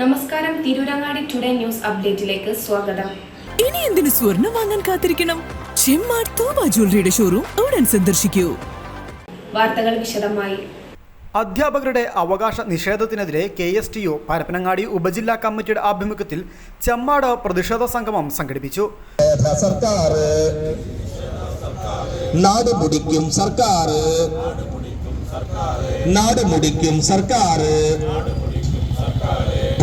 നമസ്കാരം Tirurangadi today news അപ്ഡേറ്റിലേക്ക് സ്വാഗതം. ഇനി എന്തിനു സ്വർണം വാങ്ങാൻ കാത്തിരിക്കണം? ചെമ്മാർ തോമ ജ്വല്ലറിയുടെ ഷോറൂം ഉടൻ സന്ദർശിക്കൂ. വാർത്തകൾ വിശദമായി. അധ്യാപകരുടെ അവകാശ നിഷേധത്തിനെതിരെ K S T U Parappanangadi ഉപജില്ലാ കമ്മിറ്റിയുടെ ആഭിമുഖ്യത്തിൽ ചെമ്മാട് പ്രതിഷേധ സംഗമം സംഘടിപ്പിച്ചു. സർക്കാർ നാട് മുടിക്കും സർക്കാർ. നാട് മുടിക്കും സർക്കാർ.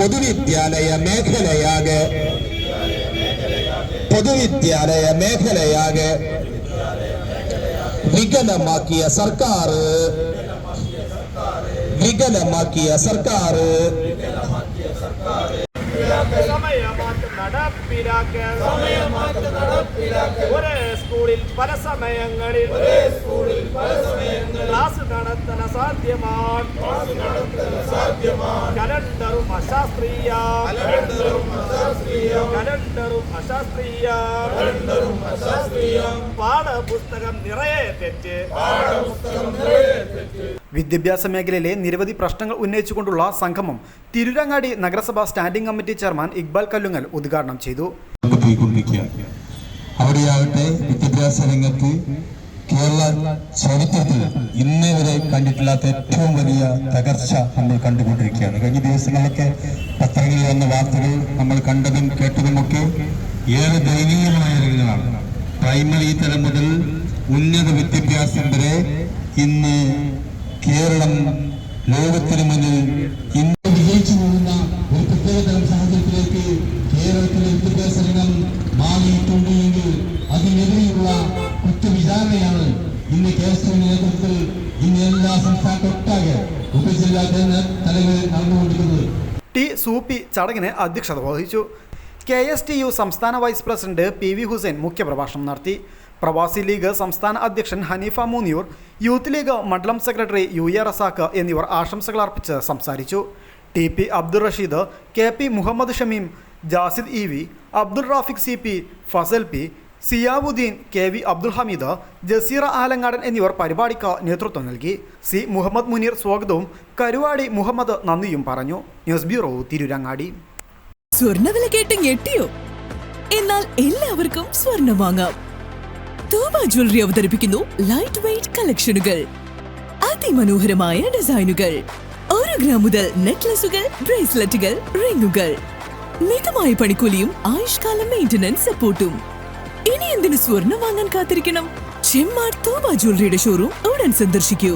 പൊതുവിദ്യാലയ മേഖലയാകെ പൊതുവിദ്യാലയ മേഖലയാകെ വികലമാക്കിയ സർക്കാർ വികലമാക്കിയ സർക്കാർ സമയമാറ്റം നടപ്പിലാക്കാൻ ഒരേ സ്കൂളിൽ പല സമയങ്ങളിൽ ക്ലാസ് നടത്തണ സാധ്യമാണ് കലണ്ടറും അശാസ്ത്രീയ. കലണ്ടറും അശാസ്ത്രീയ. പാഠപുസ്തകം നിറയെ തെറ്റ്. വിദ്യാഭ്യാസ മേഖലയിലെ നിരവധി പ്രശ്നങ്ങൾ ഉന്നയിച്ചുകൊണ്ടുള്ള സംഗമം തിരുരങ്ങാടി നഗരസഭാ standing committee chairman Iqbal Kallungal ഉദ്ഘാടനം ചെയ്തു. അവിടെയാവട്ടെ വിദ്യാഭ്യാസ രംഗത്ത് കേരള ചരിത്രത്തിൽ ഇന്നേ വരെ കണ്ടിട്ടില്ലാത്ത ഏറ്റവും വലിയ തകർച്ച നമ്മൾ കണ്ടുകൊണ്ടിരിക്കുകയാണ്. കഴിഞ്ഞ ദിവസങ്ങളൊക്കെ പത്രങ്ങളിൽ വന്ന വാർത്തകൾ നമ്മൾ കണ്ടതും കേട്ടതുമൊക്കെ ഏറെ ദയനീയമായ രംഗങ്ങളാണ് പ്രൈമറി തലം മുതൽ ഉന്നത വിദ്യാഭ്യാസം വരെ ഇന്ന് കേരളം ലോകത്തിന് മുന്നിൽ നേതൃത്വത്തിൽ ഇന്ന് എല്ലാ സംസ്ഥാനത്തൊട്ടാകെ ഉപജില്ലാ തലങ്ങളിൽ നടന്നുകൊണ്ടിരിക്കുന്നത്. ടി സൂപ്പി ചടങ്ങിന് അധ്യക്ഷത വഹിച്ചു. കെ എസ് ടി യു സംസ്ഥാന vice president P V Hussain മുഖ്യപ്രഭാഷണം നടത്തി. പ്രവാസി ലീഗ് സംസ്ഥാന അധ്യക്ഷൻ ഹനീഫ മൂന്നിയൂർ യൂത്ത് ലീഗ് മണ്ഡലം സെക്രട്ടറി യു എ റസാഖ് എന്നിവർ ആശംസകൾ അർപ്പിച്ച് സംസാരിച്ചു. T P Abdul Rasheed K P Muhammad Shameem Jasid E V Abdul Rafiq C P Fazal P Siyabuddin K V Abdul Hameed Jaseera Alangadan എന്നിവർ പരിപാടിക്ക് നേതൃത്വം നൽകി. സി മുഹമ്മദ് മുനീർ സ്വാഗതവും കരുവാടി മുഹമ്മദ് നന്ദിയും പറഞ്ഞു. News bureau Tirurangadi. സ്വർണവില കേട്ട് ഞെട്ടിയോ? എന്നാൽ എല്ലാവർക്കും സ്വർണം വാങ്ങാം. തോമ ജ്വല്ലറി അവതരിപ്പിക്കുന്നു ലൈറ്റ് വെയിറ്റ് കളക്ഷനുകൾ അതിമനോഹരമായ ഡിസൈനുകൾ ഒരു ഗ്രാം മുതൽ നെക്ലസുകൾ ബ്രേസ്ലെറ്റുകൾ റിങ്ങുകൾ മിതമായ പണിക്കൂലിയും ആയുഷ്കാല മെയിന്റനൻസ് സപ്പോർട്ടും ഇനി എന്തിനു സ്വർണം വാങ്ങാൻ കാത്തിരിക്കണം? ചെമ്മാട് തോമ ജ്വല്ലറിയുടെ ഷോറൂം ഉടൻ സന്ദർശിക്കൂ.